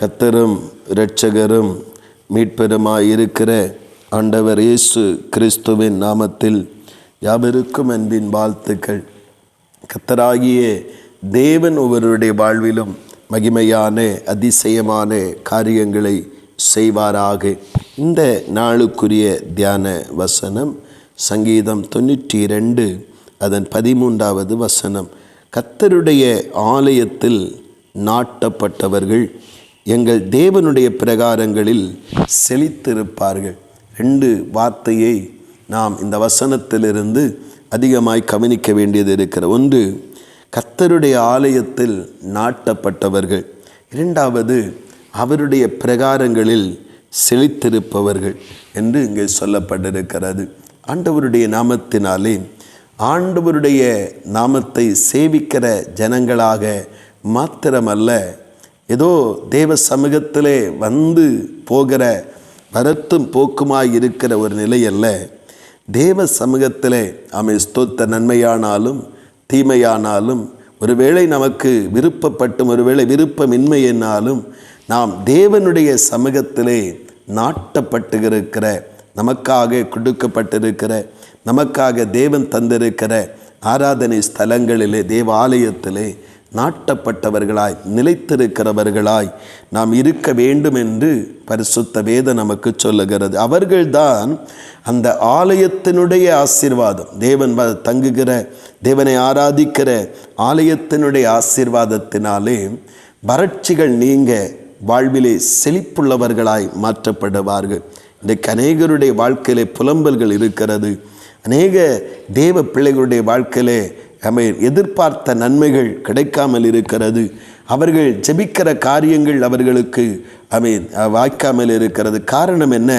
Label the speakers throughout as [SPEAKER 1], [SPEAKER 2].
[SPEAKER 1] கத்தரும் இரட்சகரும் மீட்பெருமாயிருக்கிற ஆண்டவர் இயேசு கிறிஸ்துவின் நாமத்தில் யாவருக்கும் அன்பின் வாழ்த்துக்கள். கத்தராகிய தேவன் ஒவ்வொருடைய வாழ்விலும் மகிமையான அதிசயமான காரியங்களை செய்வாராக. இந்த நாளுக்குரிய தியான வசனம் சங்கீதம் தொண்ணூற்றி ரெண்டு அதன் பதிமூன்றாவது வசனம். கத்தருடைய ஆலயத்தில் நாட்டப்பட்டவர்கள் எங்கள் தேவனுடைய பிரகாரங்களில் செழித்திருப்பார்கள். ரெண்டு வார்த்தையை நாம் இந்த வசனத்திலிருந்து அதிகமாய் கவனிக்க வேண்டியது இருக்கிற ஒன்று கத்தருடைய ஆலயத்தில் நாட்டப்பட்டவர்கள். இரண்டாவது அவருடைய பிரகாரங்களில் செழித்திருப்பவர்கள் என்று இங்கே சொல்லப்பட்டிருக்கிறது. ஆண்டவருடைய நாமத்தினாலே ஆண்டவருடைய நாமத்தை சேவிக்கிற ஜனங்களாக மாத்திரமல்ல ஏதோ தேவ சமூகத்திலே வந்து போகிற வரத்தும் போக்குமாய் இருக்கிற ஒரு நிலை அல்ல. தேவ சமூகத்திலே அமை ஸ்தோத்த நன்மையானாலும் தீமையானாலும் ஒருவேளை நமக்கு விருப்பப்பட்டும் ஒருவேளை விருப்பமின்மை என்னாலும் நாம் தேவனுடைய சமூகத்திலே நாட்டப்பட்டிருக்கிற நமக்காக கொடுக்கப்பட்டிருக்கிற நமக்காக தேவன் தந்திருக்கிற ஆராதனை ஸ்தலங்களிலே தேவாலயத்திலே நாட்டப்பட்டவர்களாய் நிலைத்திருக்கிறவர்களாய் நாம் இருக்க வேண்டும் என்று பரிசுத்த வேத நமக்கு சொல்லுகிறது. அவர்கள்தான் அந்த ஆலயத்தினுடைய ஆசீர்வாதம். தேவன் வ- தங்குகிற தேவனை ஆராதிக்கிற ஆலயத்தினுடைய ஆசீர்வாதத்தினாலே வறட்சிகள் நீங்க வாழ்விலே செழிப்புள்ளவர்களாய் மாற்றப்படுவார்கள். இன்றைக்கு அநேகருடைய வாழ்க்கையிலே புலம்பல்கள் இருக்கிறது. அநேக தேவ பிள்ளைகளுடைய வாழ்க்கையிலே அவர் எதிர்பார்த்த நன்மைகள் கிடைக்காமல் இருக்கிறது. அவர்கள் ஜெபிக்கிற காரியங்கள் அவர்களுக்கு அவை வாய்க்காமல் இருக்கிறது. காரணம் என்ன?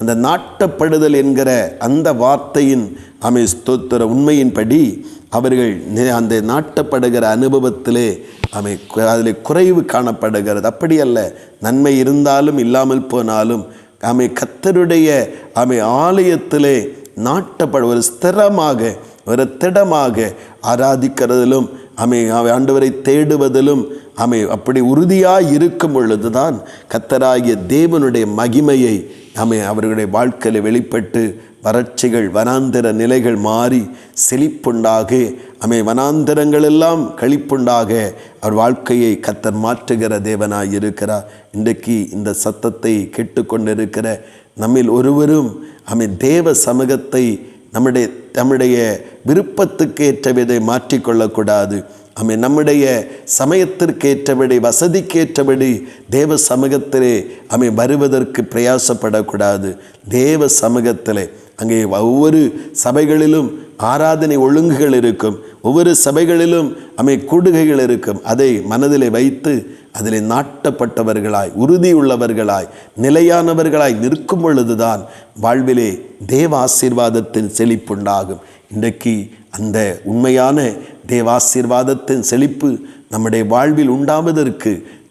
[SPEAKER 1] அந்த நாட்டப்படுதல் என்கிற அந்த வார்த்தையின் அமை ஸ்தோத்திர உண்மையின்படி அவர்கள் அந்த நாட்டப்படுகிற அனுபவத்திலே அமை அதில் குறைவு காணப்படுகிறது. அப்படியல்ல நன்மை இருந்தாலும் இல்லாமல் போனாலும் அமை கத்தருடைய அமை ஆலயத்திலே நாட்டப்பட ஒரு ஸ்திரமாக ஒரு திடமாக ஆராதிக்கிறதிலும் அமை ஆண்டவரை தேடுவதிலும் அமை அப்படி உறுதியாக இருக்கும் பொழுதுதான் கத்தராகிய தேவனுடைய மகிமையை அமை அவர்களுடைய வாழ்க்கையில் வெளிப்பட்டு வறட்சிகள் வனாந்திர நிலைகள் மாறி செழிப்புண்டாக அமை வனாந்திரங்களெல்லாம் கழிப்புண்டாக அவர் வாழ்க்கையை கத்தர் மாற்றுகிற தேவனாய் இருக்கிறார். இன்றைக்கு இந்த சத்தத்தை கேட்டுக்கொண்டிருக்கிற நம்மில் ஒருவரும் அமை தேவ சமூகத்தை நம்முடைய நம்முடைய விருப்பத்துக்கு ஏற்றவிதை மாற்றிக்கொள்ளக்கூடாது. அமை நம்முடைய சமயத்திற்கு ஏற்றபடி வசதிக்கு ஏற்றபடி தேவ சமூகத்திலே அமை வருவதற்கு பிரயாசப்படக்கூடாது. தேவ சமூகத்திலே அங்கே ஒவ்வொரு சபைகளிலும் ஆராதனை ஒழுங்குகள் இருக்கும். ஒவ்வொரு சபைகளிலும் அமை கூடுகைகள் இருக்கும். அதை மனதிலே வைத்து அதிலே நாட்டப்பட்டவர்களாய் உறுதியுள்ளவர்களாய் நிலையானவர்களாய் நிற்கும் பொழுதுதான் வாழ்விலே தேவ ஆசீர்வாதத்தின் செழிப்புண்டாகும். இன்றைக்கு அந்த உண்மையான தேவாசீர்வாதத்தின் செழிப்பு நம்முடைய வாழ்வில் உண்டாவதற்கு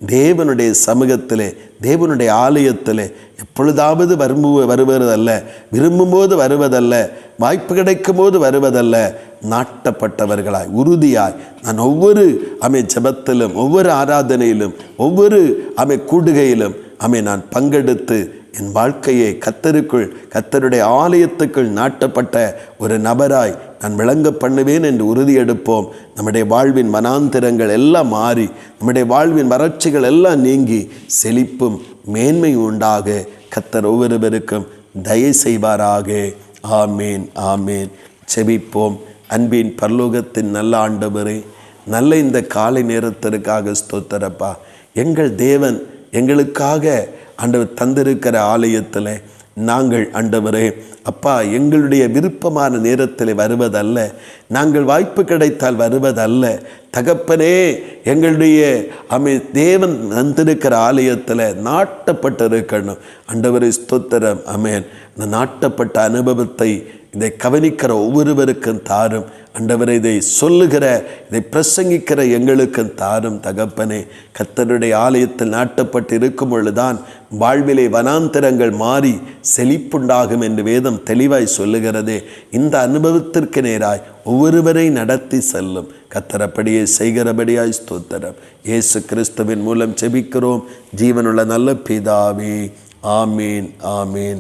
[SPEAKER 1] தேவனுடைய சமூகத்திலே தேவனுடைய ஆலயத்திலே எப்பொழுதாவது வரும்பு வருவதல்ல விரும்பும்போது வருவதல்ல வாய்ப்பு கிடைக்கும் போது வருவதல்ல நாட்டப்பட்டவர்களாய் உறுதியாய் நான் ஒவ்வொரு அமை ஜெபத்திலும் ஒவ்வொரு ஆராதனையிலும் ஒவ்வொரு அமை கூடுகையிலும் அமை நான் பங்கெடுத்து என் வாழ்க்கையை கத்தருக்குள் கத்தருடைய ஆலயத்துக்குள் நாட்டப்பட்ட ஒரு நபராய் நான் விளங்க பண்ணுவேன் என்று உறுதியெடுப்போம் நம்முடைய வாழ்வின் மனாந்திரங்கள் எல்லாம் மாறி நம்முடைய வாழ்வின் வறட்சிகள் எல்லாம் நீங்கி செழிப்பும் மேன்மை உண்டாக கத்தர் ஒவ்வொருவருக்கும் தயை செய்வாராக. ஆமேன் ஆமேன். செபிப்போம். அன்பின் பரலோகத்தின் நல்ல ஆண்டவரே நல்ல இந்த காலை நேரத்திற்காக ஸ்தோத்திரப்பா. எங்கள் தேவன் எங்களுக்காக ஆண்டவர் தந்திருக்கிற ஆலயத்தில் நாங்கள் ஆண்டவரே அப்பா எங்களுடைய விருப்பமான நேரத்தில் வருவதல்ல நாங்கள் வாய்ப்பு கிடைத்தால் வருவதல்ல. தகப்பனே எங்களுடைய அமை தேவன் வந்திருக்கிற ஆலயத்தில் நாட்டப்பட்டிருக்கணும். அண்டவரை ஸ்தோத்திரம். அமேன். அந்த நாட்டப்பட்ட அனுபவத்தை இதை கவனிக்கிற ஒவ்வொருவருக்கும் தாரும். அண்டவரை இதை சொல்லுகிற இதை பிரசங்கிக்கிற எங்களுக்கும் தாரும் தகப்பனே கத்தருடைய ஆலயத்தில் நாட்டப்பட்டு இருக்கும் பொழுதுதான் வாழ்விலே வனாந்தரங்கள் மாறி செழிப்புண்டாகும் என்று வேதம் தெளிவாய் சொல்லுகிறதே. இந்த அனுபவத்திற்கு நேராய் ஒவ்வொருவரை நடத்தி செல்லும். கத்தரப்படியே செய்கிறபடியாய் ஸ்தோத்திரம். இயேசு கிறிஸ்துவின் மூலம் செபிக்கிறோம் ஜீவனுள்ள நல்ல பிதாவே. ஆமீன் ஆமீன்.